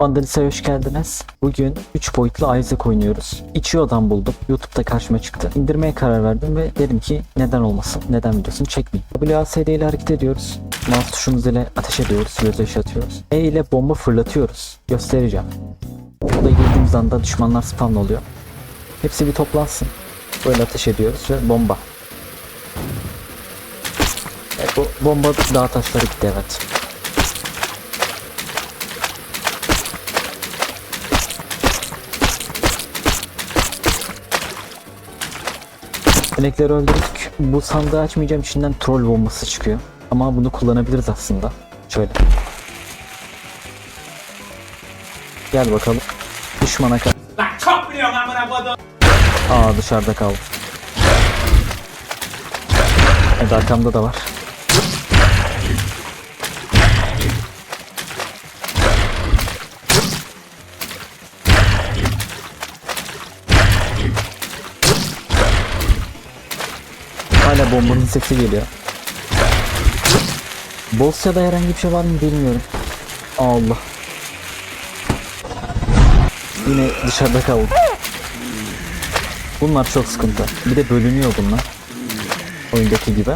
Vandalisa'ya hoş geldiniz. Bugün 3 boyutlu Isaac oynuyoruz. İçiyordan buldum. YouTube'da karşıma çıktı. İndirmeye karar verdim ve dedim ki neden olmasın? Neden videosunu çekmeyeyim? WASD ile hareket ediyoruz. Mouse tuşumuz ile ateş ediyoruz. Göz yaşı atıyoruz. E ile bomba fırlatıyoruz. Göstereceğim. Burada girdiğimiz anda düşmanlar spawn oluyor. Hepsi bir toplansın. Böyle ateş ediyoruz ve bomba. Evet, bu bomba dağ taşları gitti evet. Sinekleri öldürdük. Bu sandığı açmayacağım içinden troll bombası çıkıyor. Ama bunu kullanabiliriz aslında. Şöyle. Gel bakalım. Düşmana kal. Aa dışarıda kaldı. Evet arkamda da var. Hala bombanın sesi geliyor. Boss ya da herhangi bir şey var mı bilmiyorum. Allah. Yine dışarıda kaldı. Bunlar çok sıkıntı. Bir de bölünüyor bunlar. Oyundaki gibi.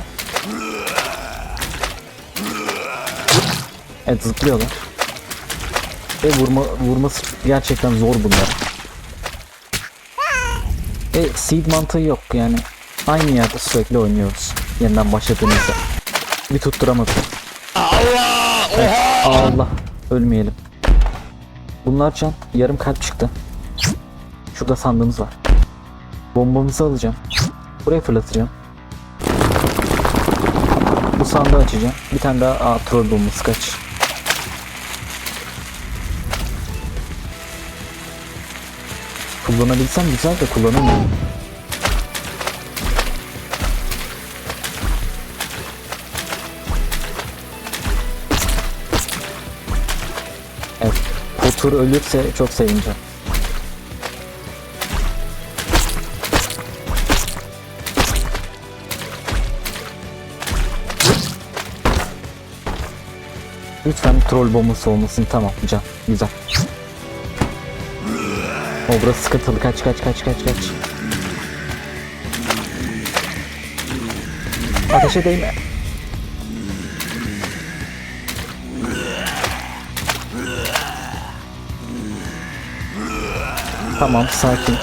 Evet zıplıyorlar. Ve vurma, vurması gerçekten zor bunlar. Ve seed mantığı yok yani. Aynı yerde sürekli oynuyoruz. Yeniden başladığımızda. Bir tutturamadım. Allah! Evet, Allah! Ölmeyelim. Bunlar can. Yarım kalp çıktı. Şurada sandığımız var. Bombamızı alacağım. Buraya fırlatacağım. Bu sandığı açacağım. Bir tane daha aa, troll bombası kaç. Kullanabilsem güzel de kullanamıyorum. Evet. Potur ölürse çok sevineceğim. Lütfen troll bombası olmasın. Tamam can. Güzel. O burası sıkıntılı. Kaç kaç kaç kaç kaç. Ateşe değme. Tamam sakin.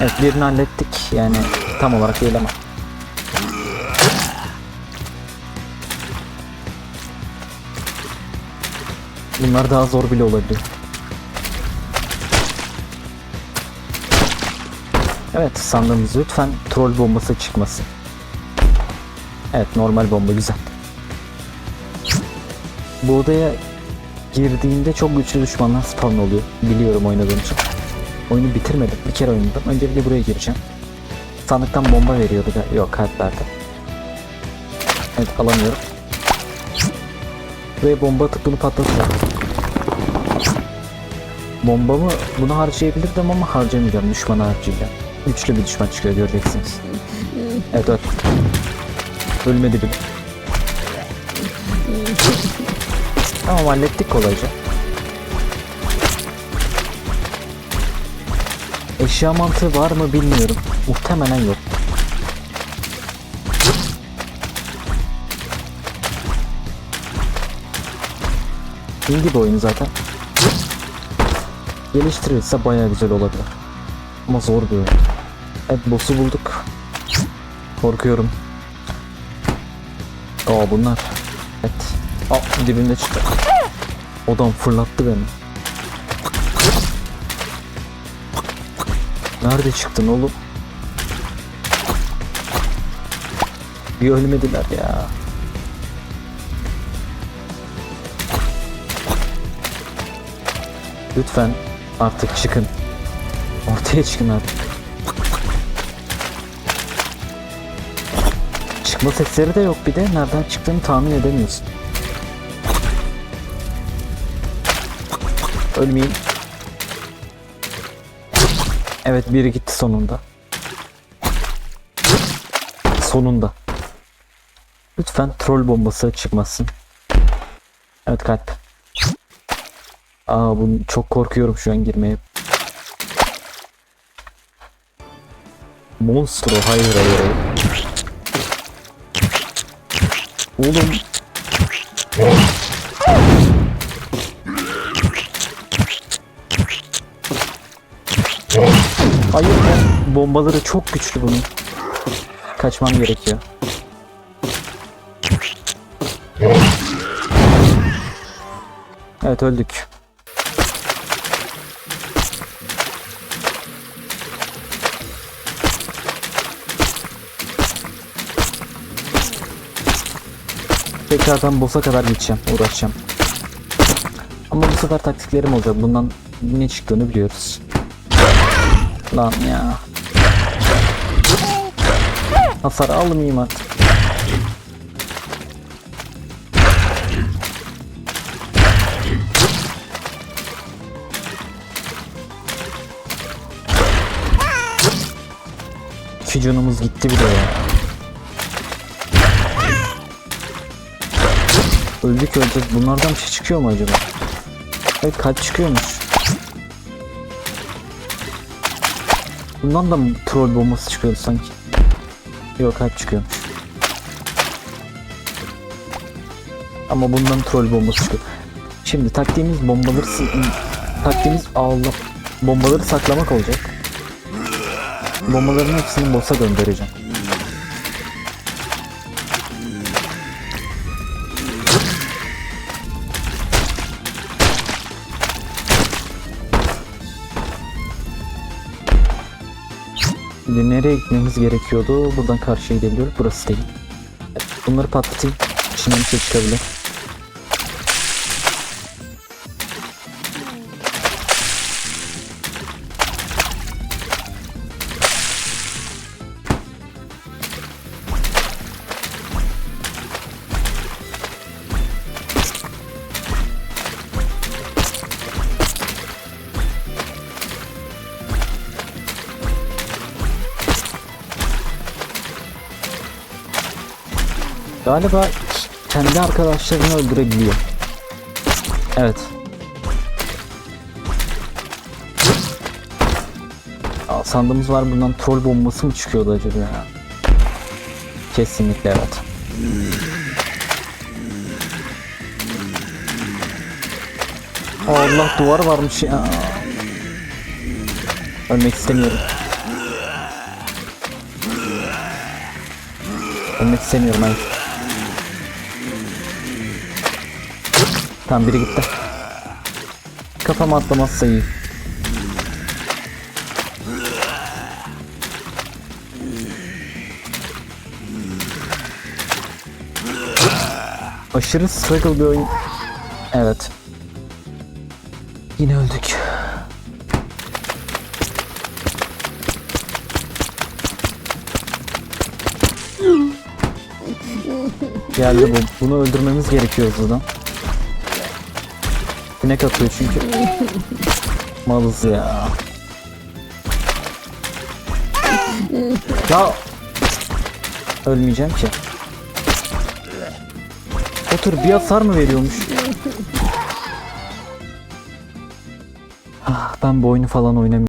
Evet birini hallettik yani tam olarak değil ama. Bunlar daha zor bile olabilir. Evet sandığımız lütfen troll bombası çıkmasın. Evet normal bomba güzel. Bu odaya girdiğinde çok güçlü düşmanlar spawn oluyor. Biliyorum oynadığım için. Oyunu bitirmedim. Bir kere oynadım. Öncelikle buraya gireceğim. Sandıktan bomba veriyordu. da- Yok kalp verdi. Evet alamıyorum. Ve bomba atıp bunu patlatacağım. Bombamı buna harcayabilirdim ama harcamayacağım. Düşmana harcayacağım. Güçlü bir düşman çıkıyor göreceksiniz. Evet öl. Ölmedi bile. Tamam hallettik kolayca. Eşya mantığı var mı bilmiyorum. Muhtemelen yok. İyi bir oyun zaten. Geliştirirse bayağı güzel olabilir. Ama zor bir oyun. Evet boss'u bulduk. Korkuyorum. Aa bunlar. Evet. Aa dibimde çıktı. Adam fırlattı beni. Nerede çıktın oğlum? Bir ölmediler ya. Lütfen artık çıkın. Ortaya çıkın artık. Çıkma sesleri de yok bir de nereden çıktığını tahmin edemiyorsun. Ölmeyeyim. Evet biri gitti sonunda. Sonunda. Lütfen troll bombası çıkmasın. Evet kalp. Aa bu çok korkuyorum şu an girmeye. Monstro hayır hayır hayır. Oğlum. Hayır ya, bombaları çok güçlü bunun. Kaçmam gerekiyor. Evet öldük. Tekrardan boss'a kadar gideceğim, uğraşacağım. Ama bu sefer taktiklerim olacak. Bundan ne çıktığını biliyoruz. Lan ya. Hasar almayayım artık. Canımız gitti bile ya. Öldük öleceğiz. Bunlardan bir şey çıkıyor mu acaba? Evet kalp çıkıyormuş. Bundan da troll bombası çıkıyordu sanki? Yok kalp çıkıyormuş. Ama bundan troll bombası çıkıyor. Şimdi taktiğimiz bombaları taktiğimiz Allah bombaları saklamak olacak. Bombaların hepsini boss'a göndereceğim. Nereye gitmemiz gerekiyordu? Buradan karşıya gidebiliyoruz. Burası değil. Bunları patlatayım. İçinden bir şey çıkabilir. Galiba kendi arkadaşlarını öldürebiliyor. Evet. Aa, sandığımız var bundan troll bombası mı çıkıyordu acaba ya? Kesinlikle evet. Allah duvar varmış ya. Ölmek istemiyorum. Ölmek istemiyorum hayır. Tamam biri gitti. Kafama atlamazsa iyi. Aşırı struggle bir oyun. Evet. Yine öldük. Geldi bu. Bunu öldürmemiz gerekiyor hızlıdan. Sinek atıyor çünkü. Malız ya. Ya ölmeyeceğim ki. Otur bir hasar mı veriyormuş? Ah, ben bu oyunu falan oynamıyorum.